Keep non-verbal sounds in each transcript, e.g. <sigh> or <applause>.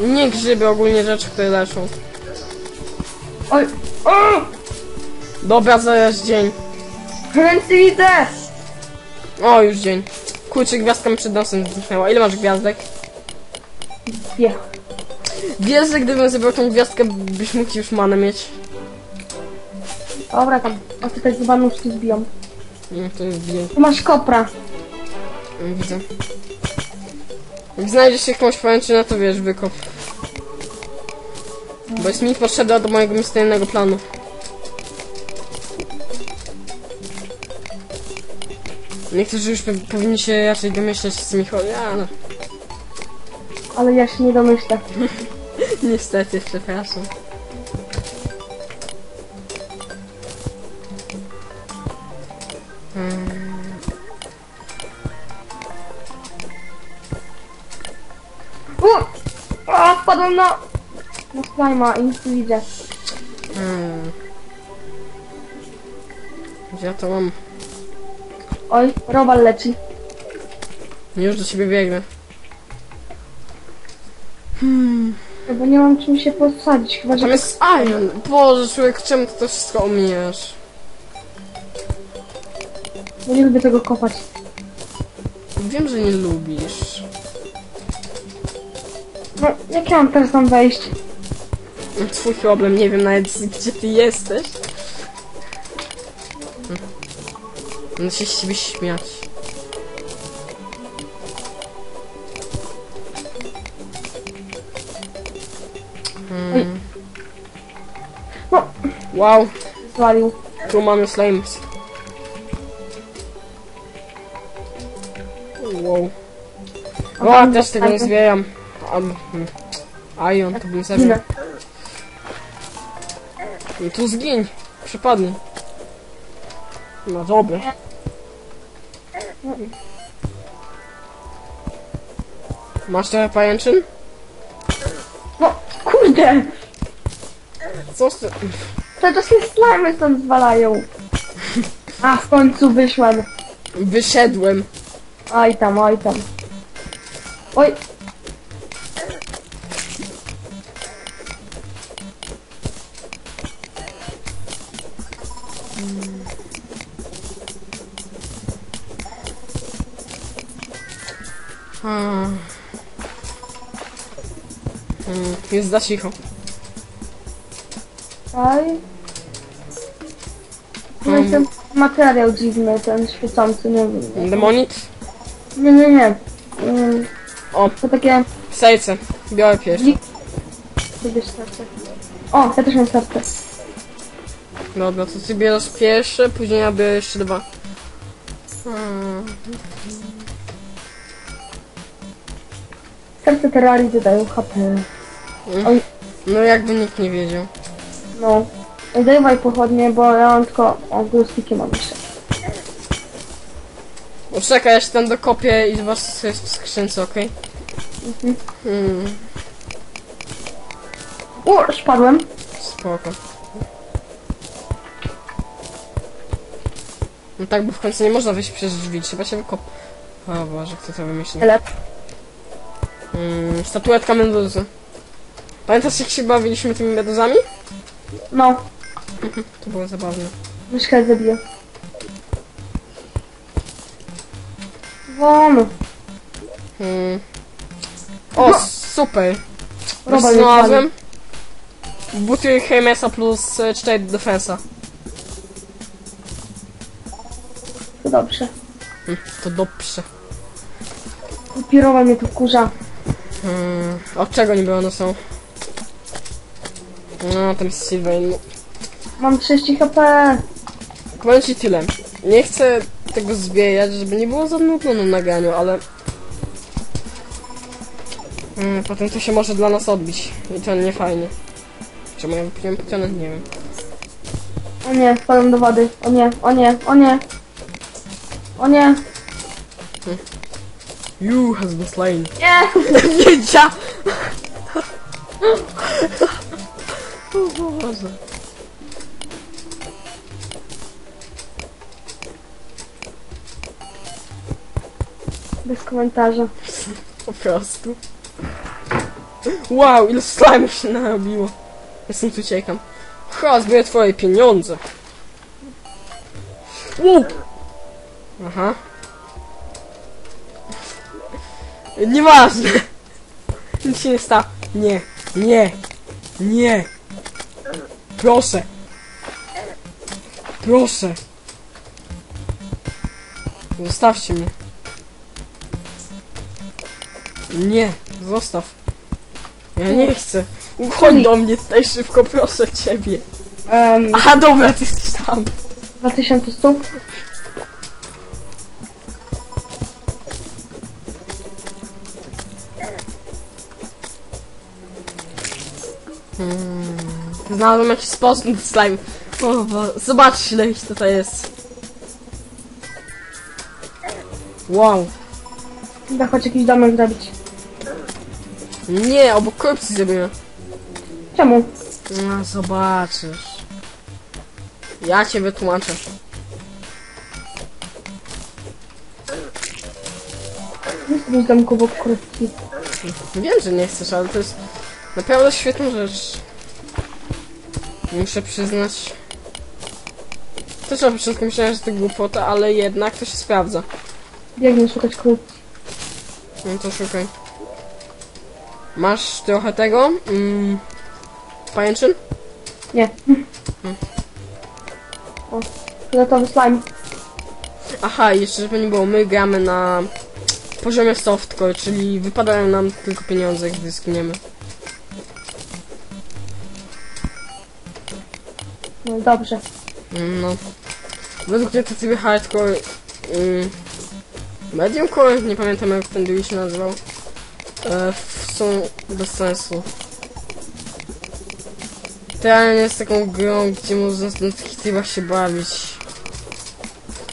Nie grzyby, ogólnie rzeczy, które leczą. Oj, o! Dobra, zaraz dzień. Ręce widzę! O, już dzień. Kurczę, gwiazdka mi przed nosem zniknęła. Ile masz gwiazdek? Nie. Wiesz, że gdybym zebrał tą gwiazdkę, byś mógł już manę mieć. Dobra, tam. A tutaj z banuszki zbiją. Mm, to jest dzień. Tu masz kopra. Widzę. Jak znajdziesz się jakąś pajęczynę, to wiesz, wykop. Bo jest mi potrzebna do mojego misternego planu. Niektórzy już powinni się raczej domyśleć z tymi ale Ale ja się nie domyślę. <laughs> niestety, przepraszam. U! Wpadłem na... Na slajma i nic nie widzę. Hmm. Ja to mam? Oj, robal leci. Już do ciebie biegnę. Bo nie mam czym się posadzić, chyba że... Tam jest Iron! Boże, człowiek, czemu ty to wszystko omijesz? Bo nie lubię tego kopać. Wiem, że nie lubisz. No, jak ja mam teraz tam wejść? Twój problem, nie wiem nawet gdzie ty jesteś. Będę się z ciebie śmiać. Hmm. No, Wow, zwalił. tu mamy slimes. Wow. O, też tego nie dostałem. zbieram. Um, Ion, to bym zabił. No tu zgiń. Przypadnij. No dobra. Masz trochę pajęczyn? No, kurde! Co z ty... Cały czas się slimy stąd zwalają. A, w końcu wyszłem. Wyszedłem. Oj tam, oj tam. Oj, Hmm, Jest za cicho. oj. No i ten materiał dziwny, ten świecący, nie wiem. Demonit? Nie, nie, nie. Mm, O, To takie... serce. Białe pierwsze. Sobie serce. O, ja też mam serce. Dobra, to ty bierzesz pierwsze, później ja biorę jeszcze dwa. Hmm. Serce terrarii dodają HP. No jakby nikt nie wiedział. no. Ej, Dawaj pochodnie, bo ja mam tylko... O, mam jeszcze. O, czekaj, ja się tam dokopię i zobacz co jest w skrzynce, okej? Mhm. Hmm, O, spadłem. spoko. No tak, bo w końcu nie można wyjść przez drzwi, trzeba się wykop... O Boże, kto to wymyślił? Tyle. Hmm, statuetka meduzy. Pamiętasz jak się bawiliśmy tymi meduzami? No, To było zabawne. myszkę zabiję. Won. Hmm. O, No. super! Robal jest znalazłem? Buty Hermesa plus e, 4 defensa. To dobrze. Hmm, to dobrze. Pirowa mnie tu kurza. Hmm. Od czego niby one są? No, tam Sylvain. Mam 30 HP. Powiem ci tyle. Nie chcę tego zbierać, żeby nie było za nudno na nagraniu, ale... Hmm, potem to się może dla nas odbić. I to nie fajnie. Czemu ja wypiłem potionę? Nie wiem. O nie, spadłem do wody. O nie, o nie, o nie. O nie. You has been slain. Nie! <laughs> Wiedzia! <laughs> Bez komentarza. Po prostu. Wow, ile slime się narobiło. Ja stąd uciekam. Ha, zbiorę twoje pieniądze. Wow. Aha. Nieważne. Nic się nie stało. Nie, nie, nie. Proszę. Proszę. Zostawcie mnie. Nie, zostaw. Ja nie chcę. Chodź do mnie tutaj szybko, proszę ciebie. Um, Aha, dobra, ty jesteś tam. 2000 stóp. Znalazłem jakiś sposób na slime. O, bo- zobaczcie ile ich tutaj jest. Wow. Da choć jakiś domek zrobić. Nie, obok korupcji zrobimy. Czemu? No, zobaczysz. Ja cię wytłumaczę. Nie chcę mieć domku obok krówki. Wiem, że nie chcesz, ale to jest naprawdę świetna rzecz. Muszę przyznać. Też na początku myślałem, że to głupota, ale jednak to się sprawdza. Biegnę szukać krówki. No to szukaj. Masz trochę tego? Mm, pajęczyn? Nie. O, fioletowy slime. Aha, jeszcze żeby nie było, my gramy na poziomie softcore, czyli wypadają nam tylko pieniądze, gdy zginiemy. Dobrze. No. Według mnie to sobie hardcore... Mm, medium core? Nie pamiętam jak ten drugi się nazywał. E, są bez sensu. Realnie jest taką grą, gdzie można na takich się bawić.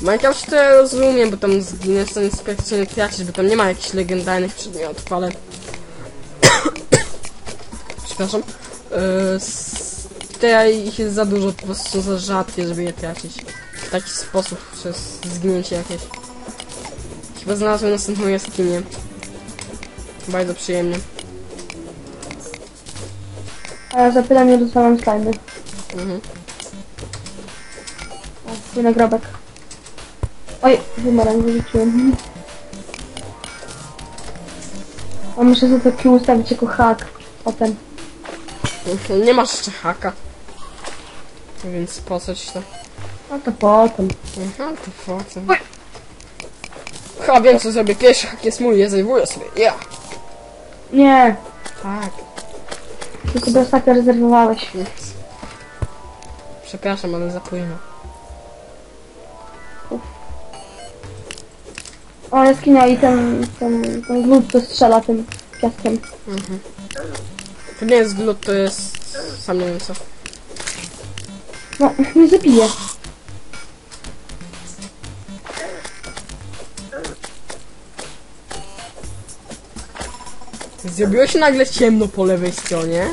Minecraft to ja rozumiem, bo tam zginiesz, to nic nie tracisz, bo tam nie ma jakichś legendarnych przedmiotów, ale... <coughs> Przepraszam. E, s- Tutaj ich jest za dużo, po prostu za rzadkie, żeby je tracić. W taki sposób, przez zginięcie jakieś. Chyba znalazłem następną jaskinię. Bardzo przyjemnie. A ja zapytam nie rozwalam slimy. Mhm. O, twój nagrobek. Oj, bumerang wyrzuciłem. A muszę sobie taki ustawić jako hak. Potem. Nie masz jeszcze haka. Więc po co ci to? No to potem. Mhm, to po co? Chyba wiem co zrobię. Pierwszy hak jest mój, ja zajmuję sobie. Ja! Nie, Tak. ty sobie ostatnio rezerwowałeś. Przepraszam, ale za późno. O, jaskinia i ten, ten, ten glut to strzela tym piaskiem. To nie jest glut, to jest... Sam nie wiem co. No, nie zabije. Zrobiło się nagle ciemno po lewej stronie.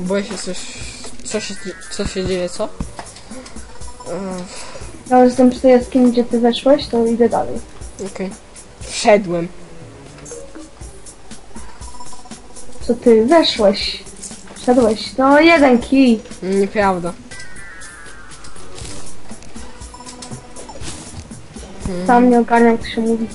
Boję się coś... Co się, co się dzieje, co? Ja już jestem przy tej jaskini, gdzie ty weszłeś, to idę dalej. Okej. Wszedłem. Co ty weszłeś? Wszedłeś. No, jeden kij. Nieprawda. Sam nie ogarniam, to się mówi.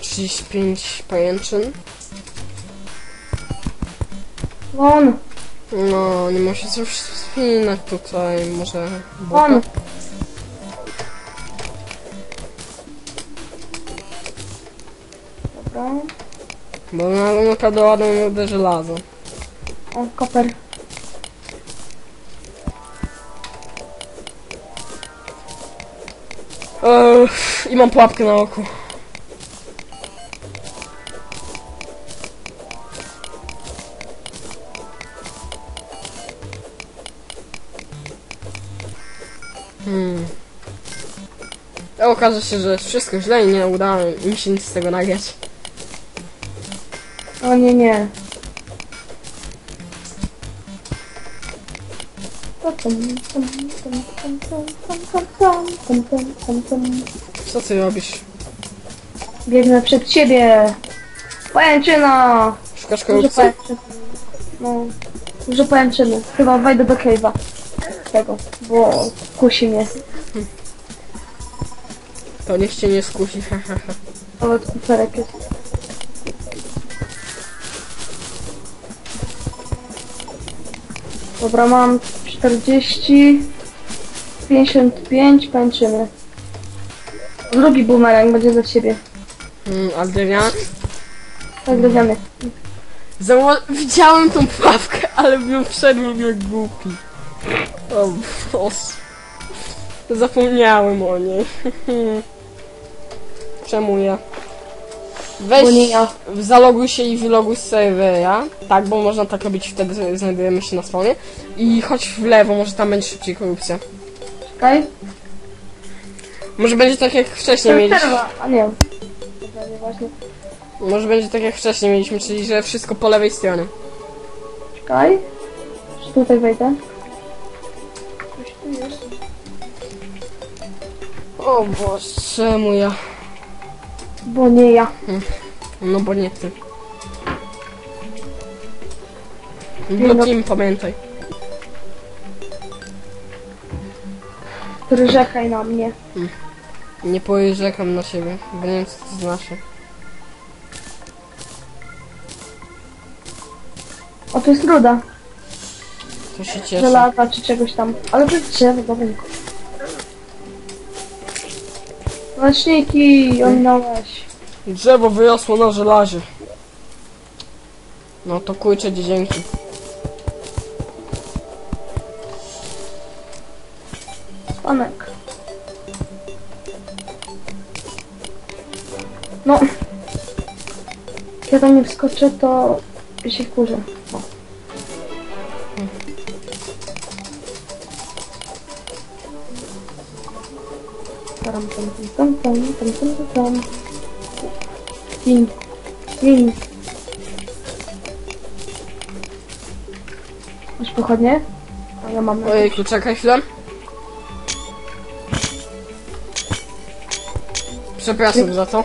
Trzydzieści pięć pajęczyn. On, No, nie muszę coś wspinać tutaj, może... boka? on. Dobra. Bo na, naprawdę ładnie mi żelazo. O, koper. I mam pułapkę na oku. Hmm. A okaże się, że wszystko źle i nie udało mi się nic z tego nagrać. O nie, nie. Co ty robisz? Biegnę przed ciebie. Pajęczyna! Szukasz Dużo korupcji? pajęczyny. No, dużo pajęczyny. Chyba wejdę do cave'a. Tego, bo kusi mnie. To niech cię nie skusi, hehehe. Ale kuperek jest. Dobra, mam 40, 55 pajęczyny. Drugi boomerang będzie dla ciebie. Mm, Adrian? Tak, dowiemy. Zało- widziałem tą pułapkę, ale nią wszedłem jak głupi. O bos. Zapomniałem o niej. <laughs> Czemu ja? Weź, Bo nie ja. zaloguj się i wyloguj z serwera, tak, bo można tak robić, wtedy znajdujemy się na stronie. I chodź w lewo, może tam będzie szybciej korupcja. Czekaj. Może będzie tak jak wcześniej mieliśmy. A nie. Właśnie. Może będzie tak jak wcześniej mieliśmy, czyli że wszystko po lewej stronie. Czekaj. Czy tutaj wejdę? Coś tu jest. O Boże, czemu ja? Bo nie ja. No bo nie ty. no- Blokim, pamiętaj. Który rzekaj na mnie. Nie pojeżdżam na siebie, bo nie wiem co to znaczy. O, tu jest ruda. To się cieszę. Żelaza czy czegoś tam. Ale to jest drzewo, dobra. Leczniki, ominąłeś. Drzewo wyrosło na żelazie. No to kurczę, dzięki. Panek. No. Jak ja tam nie wskoczę, to się kurzę. Tam, tam, tam, tam, tam, tam, tam, tam. Pin. Pin. Masz pochodnie? A ja mam. Ojejku, czekaj chwilę. Przepraszam za to.